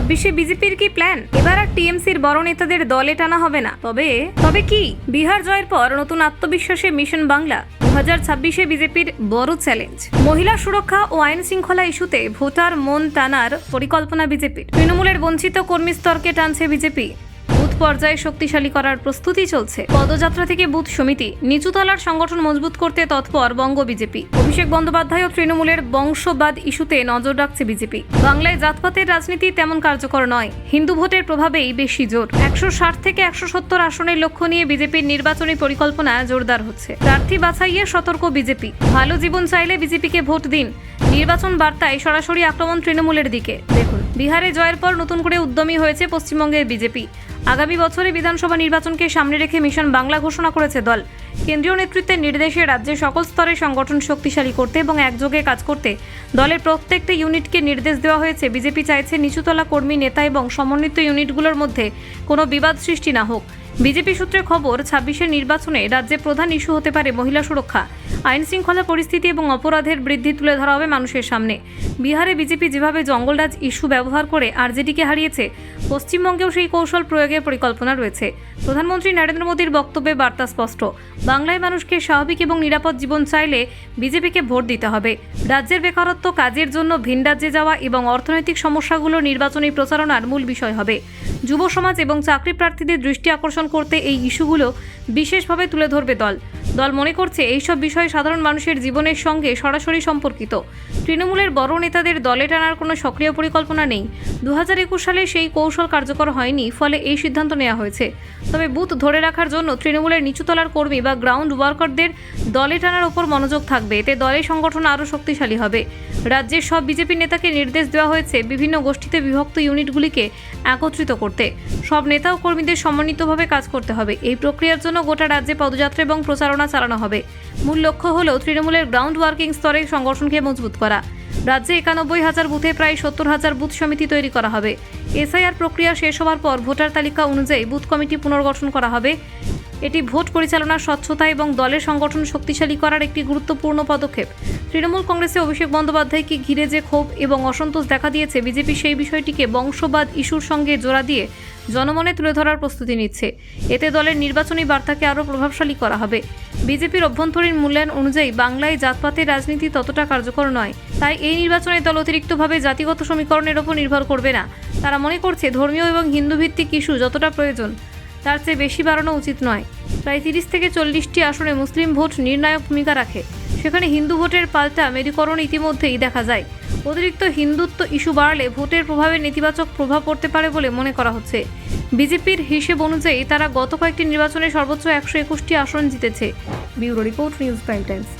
ছাব্বিশে বিজেপির কি প্ল্যান এবার আর টিএমসির বড় নেতাদের দলে টানা হবে না। তবে তবে কি? বিহার জয়ের পর নতুন আত্মবিশ্বাসে মিশন বাংলা। দু হাজার ছাব্বিশে বিজেপির বড় চ্যালেঞ্জ মহিলা সুরক্ষা ও আইন শৃঙ্খলা ইস্যুতে ভোটার মন টানার পরিকল্পনা বিজেপির। তৃণমূলের বঞ্চিত কর্মী স্তরকে টানছে বিজেপি। পর্যায়ে শক্তিশালী করার প্রস্তুতি চলছে। পদযাত্রা থেকে বুথ সমিতি, নিচুতলার সংগঠন মজবুত করতে তৎপর বঙ্গ বিজেপি। অভিষেক বন্দ্যোপাধ্যায় ও তৃণমূলের বংশবাদ ইস্যুতে নজর রাখছে বিজেপি। বাংলায় জাতপাতের রাজনীতি তেমন কার্যকর নয়। হিন্দু ভোটের প্রভাবেই বেশি জোর। একশো ষাট থেকে একশো সত্তর আসনের লক্ষ্য নিয়ে বিজেপির নির্বাচনী পরিকল্পনা জোরদার হচ্ছে। প্রার্থী বাছাইয়ে সতর্ক বিজেপি। ভালো জীবন চাইলে বিজেপিকে ভোট দিন। নির্বাচন বার্তায় সরাসরি আক্রমণ তৃণমূলের দিকে। দেখুন, বিহারে জয়ের পর নতুন করে উদ্যমী হয়েছে পশ্চিমবঙ্গের বিজেপি। আগামী বছরে বিধানসভা নির্বাচনকে সামনে রেখে মিশন বাংলা ঘোষণা করেছে দল। কেন্দ্রীয় নেতৃত্বের নির্দেশে রাজ্যে সকল স্তরে সংগঠন শক্তিশালী করতে এবং একযোগে কাজ করতে দলের প্রত্যেকটি ইউনিটকে নির্দেশ দেওয়া হয়েছে। বিজেপি চাইছে নিচুতলা কর্মী, নেতা এবং সমন্বিত ইউনিটগুলোর মধ্যে কোনো বিবাদ সৃষ্টি না হোক। বিজেপি সূত্রে খবর, ছাব্বিশের নির্বাচনে রাজ্যে প্রধান ইস্যু হতে পারে মহিলা সুরক্ষা। আইন শৃঙ্খলা পরিস্থিতি এবং অপরাধের বৃদ্ধি তুলে ধরা হবে মানুষের সামনে। বিহারে বিজেপি যেভাবে জঙ্গলরাজ ইস্যু ব্যবহার করে আরজেডিকে হারিয়েছে, পশ্চিমবঙ্গেও সেই কৌশল প্রয়োগের পরিকল্পনা রয়েছে। প্রধানমন্ত্রী নরেন্দ্র মোদীর বক্তব্যে বার্তা স্পষ্ট। বাংলায় মানুষকে স্বাভাবিক এবং নিরাপদ জীবন চাইলে বিজেপিকে ভোট দিতে হবে। রাজ্যের বেকারত্ব, কাজের জন্য ভিন রাজ্যে যাওয়া এবং অর্থনৈতিক সমস্যাগুলো নির্বাচনী প্রচারণার মূল বিষয় হবে। যুব সমাজ এবং চাকরি প্রার্থীদের দৃষ্টি আকর্ষণ করতে এই ইস্যুগুলো বিশেষভাবে তুলে ধরবে দল। দল মনে করছে এইসব বিষয় সাধারণ মানুষের জীবনের সঙ্গে সরাসরি সম্পর্কিত। তৃণমূলের বড় নেতাদের দলে টানার কোনো সক্রিয় পরিকল্পনা নেই। দু হাজার একুশ সালে সেই কৌশল কার্যকর হয়নি, ফলে এই সিদ্ধান্ত নেওয়া হয়েছে। তবে বুথ ধরে রাখার জন্য তৃণমূলের নিচুতলার কর্মী বা গ্রাউন্ড ওয়ার্কারদের দলে টানার ওপর মনোযোগ থাকবে। এতে দলের সংগঠন আরও শক্তিশালী হবে। রাজ্যের সব বিজেপি নেতাকে নির্দেশ দেওয়া হয়েছে বিভিন্ন গোষ্ঠীতে বিভক্ত ইউনিটগুলিকে একত্রিত করতে। সব নেতা ও কর্মীদের সমন্বিতভাবে কাজ করতে হবে। এই প্রক্রিয়ার জন্য গোটা রাজ্যে পদযাত্রা এবং প্রচারণা চালানো হবে। মূল লক্ষ্য হল তৃণমূলের গ্রাউন্ড ওয়ার্কিং স্তরে সংগঠনকে মজবুত করা। রাজ্যে একানব্বই হাজার বুথে প্রায় সত্তর হাজার বুথ সমিতি তৈরি করা হবে। এসআইআর প্রক্রিয়া শেষ হওয়ার পর ভোটার তালিকা অনুযায়ী বুথ কমিটি পুনর্গঠন করা হবে। এটি ভোট পরিচালনার স্বচ্ছতা এবং দলের সংগঠন শক্তিশালী করার একটি গুরুত্বপূর্ণ পদক্ষেপ। তৃণমূল কংগ্রেসে অভিষেক বন্দ্যোপাধ্যায়কে ঘিরে যে ক্ষোভ এবং অসন্তোষ দেখা দিয়েছে, বিজেপি সেই বিষয়টিকে বংশবাদ ইস্যুর সঙ্গে জোড়া দিয়ে জনমনে তুলে ধরার প্রস্তুতি নিচ্ছে। এতে দলের নির্বাচনী বার্তাকে আরও প্রভাবশালী করা হবে। বিজেপির অভ্যন্তরীণ মূল্যায়ন অনুযায়ী বাংলায় জাতপাতের রাজনীতি ততটা কার্যকর নয়। তাই এই নির্বাচনে দল অতিরিক্তভাবে জাতিগত সমীকরণের ওপর নির্ভর করবে না। তারা মনে করছে ধর্মীয় এবং হিন্দু ভিত্তিক ইস্যু যতটা প্রয়োজন তার চেয়ে বেশি বাড়ানো উচিত নয়। প্রায় তিরিশ থেকে চল্লিশটি আসনে মুসলিম ভোট নির্ণায়ক ভূমিকা রাখে। সেখানে হিন্দু ভোটের পাল্টা মেরুকরণ ইতিমধ্যেই দেখা যায়। অতিরিক্ত হিন্দুত্ব ইস্যু বাড়লে ভোটের প্রভাবে নেতিবাচক প্রভাব পড়তে পারে বলে মনে করা হচ্ছে। বিজেপির হিসেব অনুযায়ী তারা গত কয়েকটি নির্বাচনে সর্বোচ্চ একশো একুশটি আসন জিতেছে। Bureau report News Prime Times.